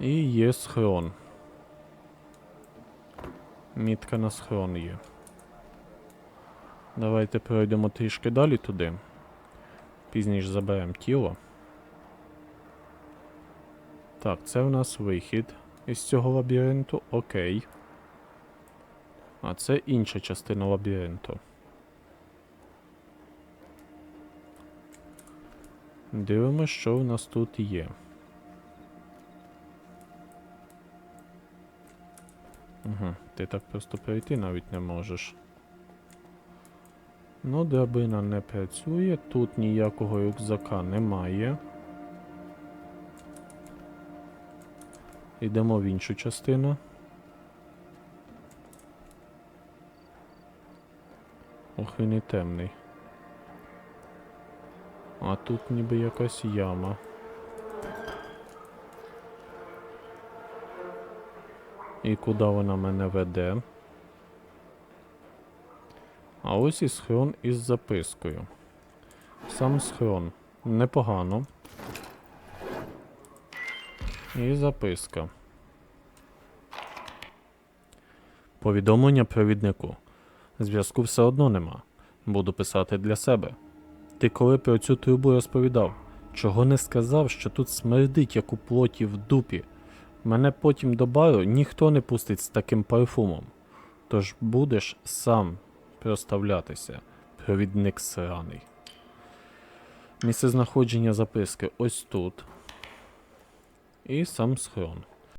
І є схрон. Мітка на схрон є. Давайте пройдемо трішки далі туди. Пізніше заберемо тіло. Так, це в нас вихід із цього лабіринту. Окей. А це інша частина лабіринту. Дивимося, що в нас тут є. Угу, ти так просто перейти навіть не можеш. Ну, драбина не працює, тут ніякого рюкзака немає. Йдемо в іншу частину. Ох, він і темний. А тут ніби якась яма. І куди вона мене веде? А ось і схрон із запискою. Сам схрон. Непогано. І записка. Повідомлення провіднику. Зв'язку все одно нема. Буду писати для себе. Ти коли про цю трубу розповідав, чого не сказав, що тут смердить, як у плоті в дупі. Мене потім до бару ніхто не пустить з таким парфумом. Тож будеш сам проставлятися, провідник сраний. Місце знаходження записки ось тут. І сам схрон.